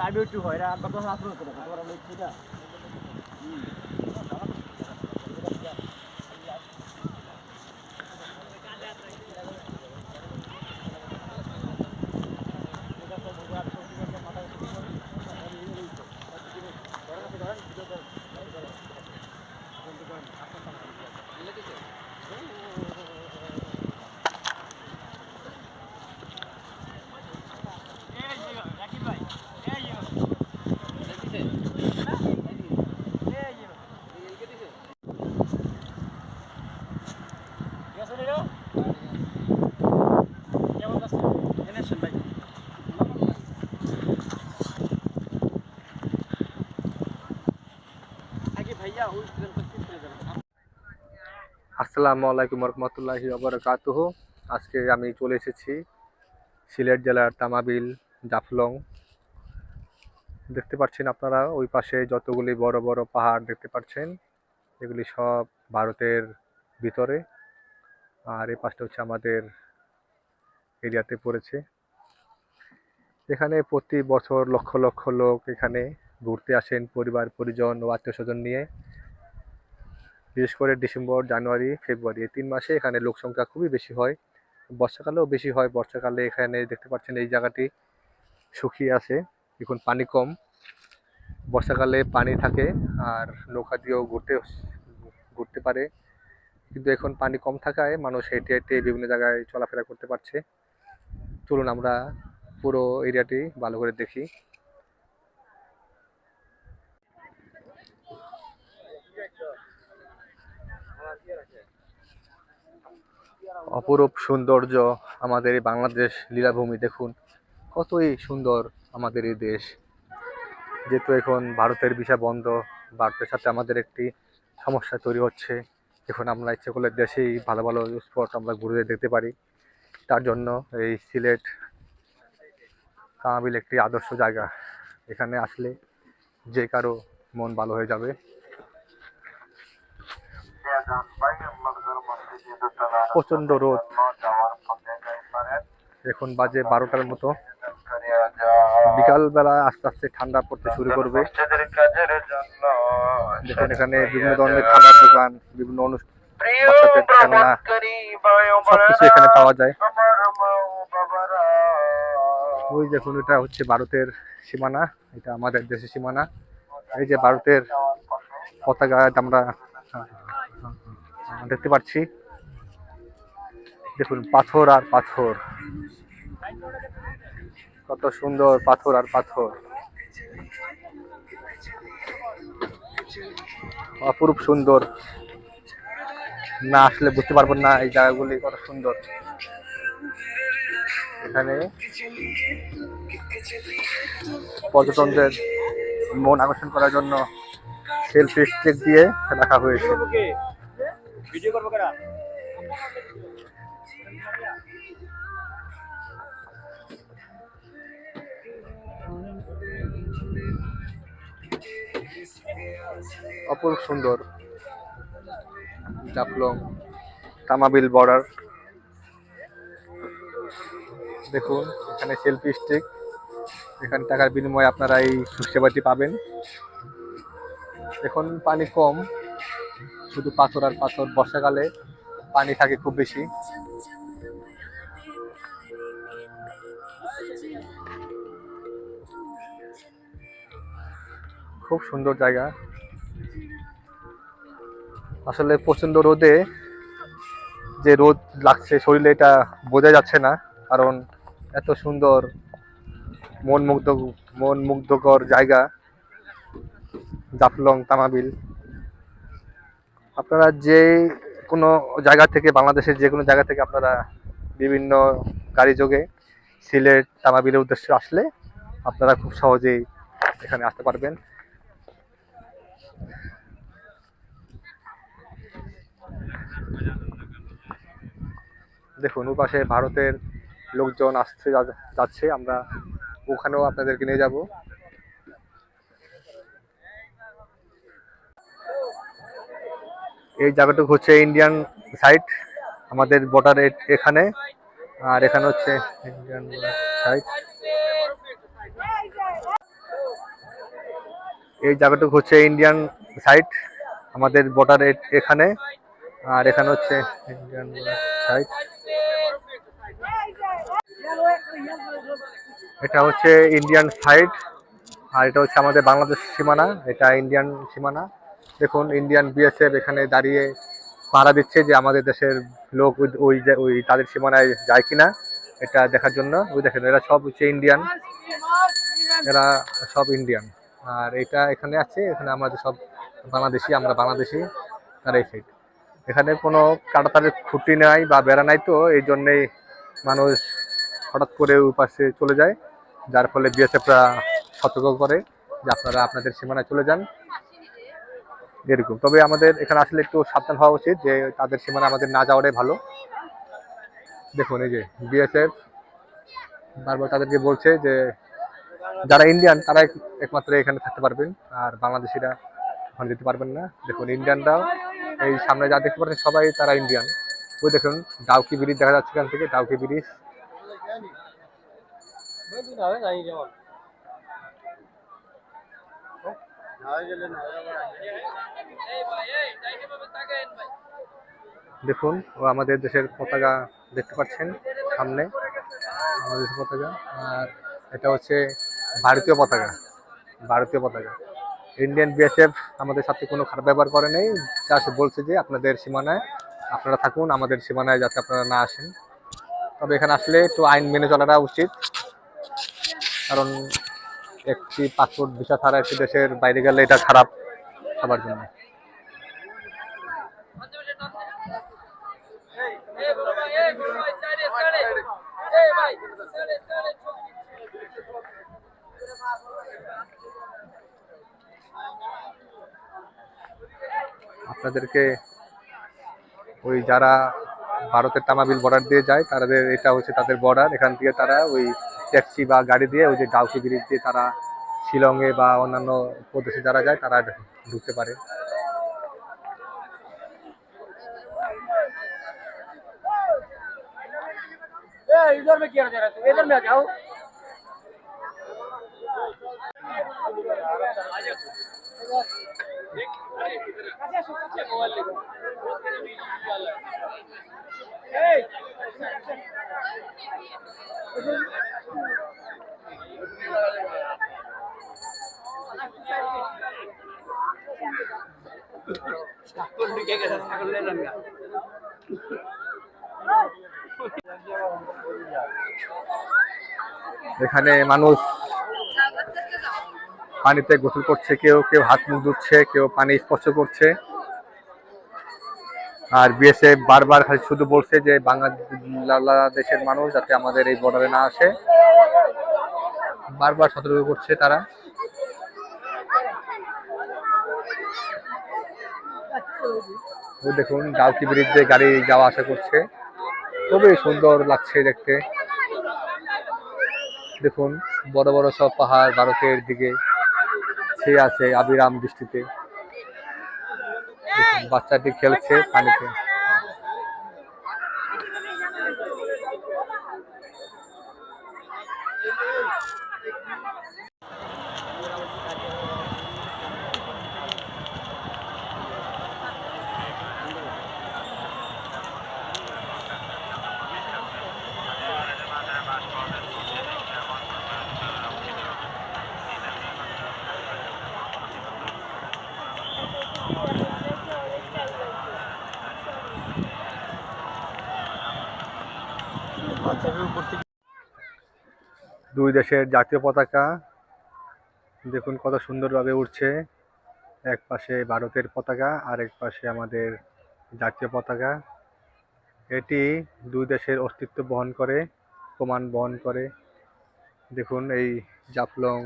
Live একটু হয় আর কত আসলো তো তোমার আসসালামু আলাইকুম রহমতুল্লাহি ওবরাকাতুহ আজকে আমি চলে এসেছি সিলেট জেলার তামাবিল, জাফলং। দেখতে পাচ্ছেন আপনারা, ওই পাশে যতগুলি বড় বড় পাহাড় দেখতে পাচ্ছেন, এগুলি সব ভারতের ভিতরে। আর এই পাশটা হচ্ছে আমাদের এরিয়াতে পড়েছে। এখানে প্রতি বছর লক্ষ লক্ষ লোক এখানে ঘুরতে আসেন পরিবার, পরিজন ও আত্মীয় স্বজন নিয়ে। বিশেষ করে ডিসেম্বর, জানুয়ারি, ফেব্রুয়ারি, এই তিন মাসে এখানে লোক সংখ্যা খুবই বেশি হয়। বর্ষাকালেও বেশি হয়। বর্ষাকালে এখানে দেখতে পাচ্ছেন এই জায়গাটি শুকিয়ে আছে। এখন পানি কম। বর্ষাকালে পানি থাকে আর নৌকা দিয়েও ঘুরতে ঘুরতে পারে। কিন্তু এখন পানি কম থাকায় মানুষ হেঁটে হেঁটে বিভিন্ন জায়গায় চলাফেরা করতে পারছে। চলুন আমরা পুরো এরিয়াটি ভালো করে দেখি। অপরূপ সৌন্দর্য আমাদের এই বাংলাদেশ লীলাভূমি দেখুন। কতই সুন্দর আমাদের এই দেশ। যেহেতু এখন ভারতের ভিসা বন্ধ, ভারতের সাথে আমাদের একটি সমস্যা তৈরি হচ্ছে। এখন আমরা ইচ্ছে করলে দেশেই ভালো ভালো স্পট আমরা ঘুরে দেখতে পারি। তার জন্য এই সিলেট কামাবিল একটি আদর্শ জায়গা। এখানে আসলে যে কারও মন ভালো হয়ে যাবে। প্রচণ্ড রোদ। এখন বাজে বারোটার মতো। বিকালবেলা আস্তে আস্তে ঠান্ডা পড়তে শুরু করবে। দেখুন এখানে বিভিন্ন ধরনের খাবার দোকান, বিভিন্ন অনুষ্ঠান সবকিছু এখানে পাওয়া যায়। ওই দেখুন, এটা হচ্ছে ভারতের সীমানা, এটা আমাদের দেশের সীমানা। এই যে ভারতের পতাকা আমরা দেখতে পাচ্ছি। দেখুন, পাথর আর পাথর। কত সুন্দর পাথর আর পাথর। অপরূপ সুন্দর। না আসলে বুঝতে পারবেন না এই জায়গাগুলি কত সুন্দর। এখানে পর্যটনদের মন আকর্ষণ করার জন্য সেলফি স্টিক দিয়ে রাখা হয়েছে। ভিডিও করব অপরূপ সুন্দর। জাফলং, তামাবিল বর্ডার। দেখুন, এখানে সেলফি স্টিক এখানে টাকার বিনিময়ে আপনারা এই সেবাটি পাবেন। এখন পানি কম। শুধু পাথর আর পাথর বর্ষাকালে পানি থাকে খুব বেশি। খুব সুন্দর জায়গা। আসলে প্রচণ্ড রোদে যে রোদ লাগছে শরীরে এটা বোঝা যাচ্ছে না, কারণ এত সুন্দর মন মুগ্ধ মন মুগ্ধকর জায়গা, জাফলং, তামাবিল। আপনারা যে কোনো জায়গা থেকে, বাংলাদেশের যে কোনো জায়গা থেকে আপনারা বিভিন্ন গাড়ি যোগে সিলেট, তামাবিলের উদ্দেশ্যে আসলে আপনারা খুব সহজেই এখানে আসতে পারবেন। দেখুন, ওপাশে ভারতের লোকজন আসছে যাচ্ছে। আমরা ওখানেও আপনাদেরকে নিয়ে যাব। এই জায়গাটুকু হচ্ছে ইন্ডিয়ান সাইট আমাদের বর্ডার এখানে। আর এখানে হচ্ছে ইন্ডিয়ান সাইট এই জায়গাটুকু হচ্ছে ইন্ডিয়ান সাইট আমাদের বর্ডার এখানে। আর এখানে হচ্ছে ইন্ডিয়ান সাইড এটা হচ্ছে ইন্ডিয়ান সাইড আর এটা হচ্ছে আমাদের বাংলাদেশ সীমানা, এটা ইন্ডিয়ান সীমানা। দেখুন ইন্ডিয়ান বিএসএফ এখানে দাঁড়িয়ে পাহারা দিচ্ছে যে আমাদের দেশের লোক ওই- ওই তাদের সীমানায় যায় কিনা, এটা দেখার জন্য। ওই দেখেন, এরা সব হচ্ছে ইন্ডিয়ান এরা সব ইন্ডিয়ান আর এটা এখানে আছে, এখানে আমাদের সব বাংলাদেশি, আমরা বাংলাদেশি আর এই সাইড এখানে কোনো কাটাতারের খুঁটি নাই বা বেড়া নাই তো, এই জন্যেই মানুষ হঠাৎ করে পাশে চলে যায়, যার ফলে বিএসএফরা সতর্ক করে যে আপনারা আপনাদের সীমানায় চলে যান। এরকম। তবে আমাদের এখানে আসলে একটু সাবধান হওয়া উচিত যে তাদের সীমানা আমাদের না যাওয়াটাই ভালো। দেখুন, এই যে বিএসএফ বারবার তাদেরকে বলছে যে যারা ইন্ডিয়ান তারা একমাত্র এখানে থাকতে পারবেন, আর বাংলাদেশিরা ওখানে যেতে পারবেন না। দেখুন, ইন্ডিয়ানরাও এই সামনে যা দেখতে পাচ্ছেন সবাই তারা ইন্ডিয়ান ওই দেখুন, ডাউকি ব্রিজ দেখা যাচ্ছে এখান থেকে, ডাউকি ব্রিজ। দেখুন, ও আমাদের দেশের পতাকা দেখতে পাচ্ছেন, সামনে আমাদের দেশের পতাকা। আর এটা হচ্ছে ভারতীয় পতাকা ভারতীয় পতাকা। ইন্ডিয়ান বিএসএফ আমাদের সাথে কোনো খারাপ ব্যবহার করে নেই। যা সে বলছে যে আপনাদের সীমানায় আপনারা থাকুন, আমাদের সীমানায় যাতে আপনারা না আসেন। তবে এখানে আসলে একটু আইন মেনে চলাটা উচিত। কারণ একটি পাসপোর্ট ভিসা ছাড়া একটি দেশের বাইরে গেলে এটা খারাপ সবার জন্য। আপনাদেরকে ওই যারা ভারতের তামাবিল বর্ডার দিয়ে যায় তাদের এটা হচ্ছে তাদের বর্ডার এখান থেকে তারা ওই ট্যাক্সি বা গাড়ি দিয়ে ওই যে ডাউকি ব্রিজ দিয়ে তারা শিলংয়ে বা অন্যান্য প্রদেশে যারা যায় তারা ঢুকতে পারে ए इधर में क्या रहा है इधर में आ जाओ এখানে মানুষ পানিতে গোসল করছে, কেউ কেউ হাত মুখ ধুচ্ছে, কেউ পানি স্পর্শ করছে। আর বিএসএফ বারবার খালি শুধু বলছে যে বাংলাদেশের মানুষ যাতে আমাদের এই বর্ডারে না আসে। বারবার সতর্ক করছে তারা। দেখুন ডাউকি ব্রিজ দিয়ে গাড়ি যাওয়া আসা করছে। খুবই সুন্দর লাগছে দেখতে। দেখুন, বড় বড় সব পাহাড় ভারতের দিকে। ছেয়ে আছে আবিরাম দেখুন, বাচ্চাটি খেলছে পানিতে। দুই দেশের জাতীয় পতাকা। দেখুন কত সুন্দরভাবে উঠছে এক পাশে ভারতের পতাকা আর এক পাশে আমাদের জাতীয় পতাকা। এটি দুই দেশের অস্তিত্ব বহন করে, প্রমাণ বহন করে। দেখুন এই জাফলং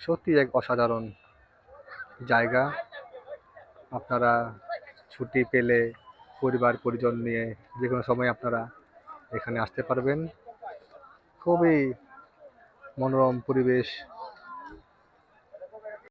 সত্যি এক অসাধারণ জায়গা। আপনারা ছুটি পেলে পরিবার পরিজন নিয়ে যে কোনো সময় আপনারা এখানে আসতে পারবেন। খুবই মনোরম পরিবেশ।